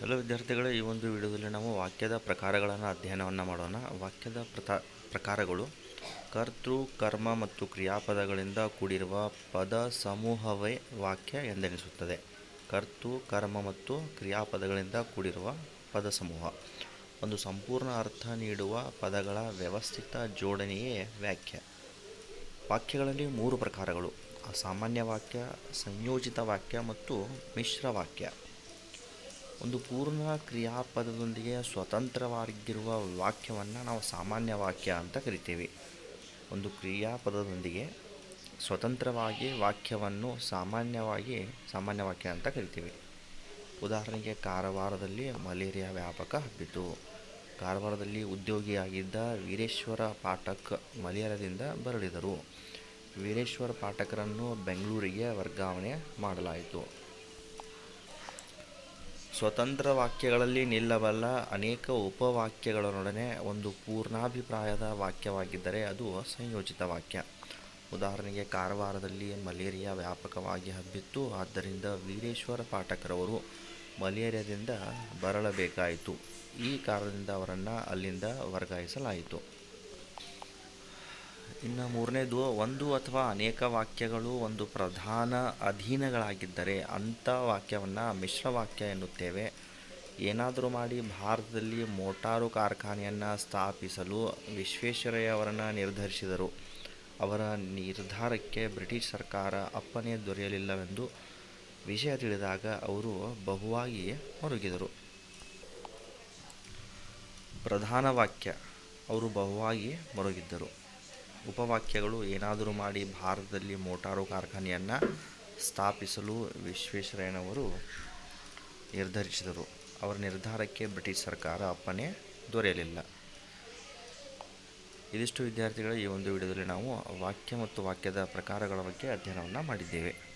Hello ವಿದ್ಯಾರ್ಥಿಗಳೇ, ಈ ಒಂದು ವಿಡಿಯೋದಲ್ಲಿ ನಾವು ವಾಕ್ಯದ ಪ್ರಕಾರಗಳನ್ನು ಅಧ್ಯಯನವನ್ನು ಮಾಡೋಣ. ವಾಕ್ಯದ ಪ್ರಕಾರಗಳು ಕರ್ತೃ, ಕರ್ಮ ಮತ್ತು ಕ್ರಿಯಾಪದಗಳಿಂದ ಕೂಡಿರುವ ಪದ ಸಮೂಹವೇ ವಾಕ್ಯ ಎಂದೆನಿಸುತ್ತದೆ. ಕರ್ತೃ, ಕರ್ಮ ಮತ್ತು ಕ್ರಿಯಾಪದಗಳಿಂದ ಕೂಡಿರುವ ಪದ ಸಮೂಹ. ಒಂದು ಸಂಪೂರ್ಣ ಅರ್ಥ ನೀಡುವ ಪದಗಳ ವ್ಯವಸ್ಥಿತ ಜೋಡಣೆಯೇ ವಾಕ್ಯ ವಾಕ್ಯಗಳಲ್ಲಿ ಮೂರು ಪ್ರಕಾರಗಳು. ಸಾಮಾನ್ಯ ವಾಕ್ಯ, ಸಂಯೋಜಿತ ವಾಕ್ಯ ಮತ್ತು ಮಿಶ್ರ ವಾಕ್ಯ. ಒಂದು ಪೂರ್ಣ ಕ್ರಿಯಾಪದದೊಂದಿಗೆ ಸ್ವತಂತ್ರವಾಗಿರುವ ವಾಕ್ಯವನ್ನು ನಾವು ಸಾಮಾನ್ಯ ವಾಕ್ಯ ಅಂತ ಕರಿತೀವಿ. ಒಂದು ಕ್ರಿಯಾಪದದೊಂದಿಗೆ ಸ್ವತಂತ್ರವಾಗಿ ವಾಕ್ಯವನ್ನು ಸಾಮಾನ್ಯವಾಗಿ ಸಾಮಾನ್ಯ ವಾಕ್ಯ ಅಂತ ಕರಿತೀವಿ. ಉದಾಹರಣೆಗೆ ಕಾರವಾರದಲ್ಲಿ ಮಲೇರಿಯಾ ವ್ಯಾಪಕ ಹಬ್ಬಿತು. ಕಾರವಾರದಲ್ಲಿ ಉದ್ಯೋಗಿಯಾಗಿದ್ದ ವೀರೇಶ್ವರ ಪಾಠಕ್ ಮಲೇರಿಯಾದಿಂದ ಬರಳಿದರು. ವೀರೇಶ್ವರ ಪಾಠಕರನ್ನು ಬೆಂಗಳೂರಿಗೆ ವರ್ಗಾವಣೆ ಮಾಡಲಾಯಿತು. ಸ್ವತಂತ್ರ ವಾಕ್ಯಗಳಲ್ಲಿ ನಿಲ್ಲಬಲ್ಲ ಅನೇಕ ಉಪವಾಕ್ಯಗಳೊಡನೆ ಒಂದು ಪೂರ್ಣಾಭಿಪ್ರಾಯದ ವಾಕ್ಯವಾಗಿದ್ದರೆ ಅದು ಸಂಯೋಜಿತ ವಾಕ್ಯ. ಉದಾಹರಣೆಗೆ ಕಾರವಾರದಲ್ಲಿ ಮಲೇರಿಯಾ ವ್ಯಾಪಕವಾಗಿ ಹಬ್ಬಿತ್ತು. ಆದ್ದರಿಂದ ವೀರೇಶ್ವರ ಪಾಠಕರವರು ಮಲೇರಿಯಾದಿಂದ ಬರಳಬೇಕಾಯಿತು ಈ ಕಾರಣದಿಂದ ಅವರನ್ನು ಅಲ್ಲಿಂದ ವರ್ಗಾಯಿಸಲಾಯಿತು. ಇನ್ನು ಮೂರನೇದು, ಒಂದು ಅಥವಾ ಅನೇಕ ವಾಕ್ಯಗಳು ಒಂದು ಪ್ರಧಾನ ಅಧೀನಗಳಾಗಿದ್ದರೆ ಅಂಥ ವಾಕ್ಯವನ್ನು ಮಿಶ್ರ ವಾಕ್ಯ ಎನ್ನುತ್ತೇವೆ. ಏನಾದರೂ ಮಾಡಿ ಭಾರತದಲ್ಲಿ ಮೋಟಾರು ಕಾರ್ಖಾನೆಯನ್ನು ಸ್ಥಾಪಿಸಲು ವಿಶ್ವೇಶ್ವರಯ್ಯವರನ್ನು ನಿರ್ಧರಿಸಿದರು. ಅವರ ನಿರ್ಧಾರಕ್ಕೆ ಬ್ರಿಟಿಷ್ ಸರ್ಕಾರ ಅಪ್ಪಣೆ ದೊರೆಯಲಿಲ್ಲವೆಂದು ವಿಷಯ ತಿಳಿದಾಗ ಅವರು ಬಹುವಾಗಿ ಮರುಗಿದರು. ಪ್ರಧಾನ ವಾಕ್ಯ, ಅವರು ಬಹುವಾಗಿ ಮರುಗಿದ್ದರು. ಉಪವಾಕ್ಯಗಳು ಏನಾದರೂ ಮಾಡಿ ಭಾರತದಲ್ಲಿ ಮೋಟಾರು ಕಾರ್ಖಾನೆಯನ್ನು ಸ್ಥಾಪಿಸಲು ವಿಶ್ವೇಶ್ವರಯ್ಯನವರು ನಿರ್ಧರಿಸಿದರು. ಅವರ ನಿರ್ಧಾರಕ್ಕೆ ಬ್ರಿಟಿಷ್ ಸರ್ಕಾರ ಅಪ್ಪಣೆ ದೊರೆಯಲಿಲ್ಲ. ಇದಿಷ್ಟು ವಿದ್ಯಾರ್ಥಿಗಳ ಈ ಒಂದು ವಿಡಿಯೋದಲ್ಲಿ ನಾವು ವಾಕ್ಯ ಮತ್ತು ವಾಕ್ಯದ ಪ್ರಕಾರಗಳ ಬಗ್ಗೆ ಅಧ್ಯಯನವನ್ನು ಮಾಡಿದ್ದೇವೆ.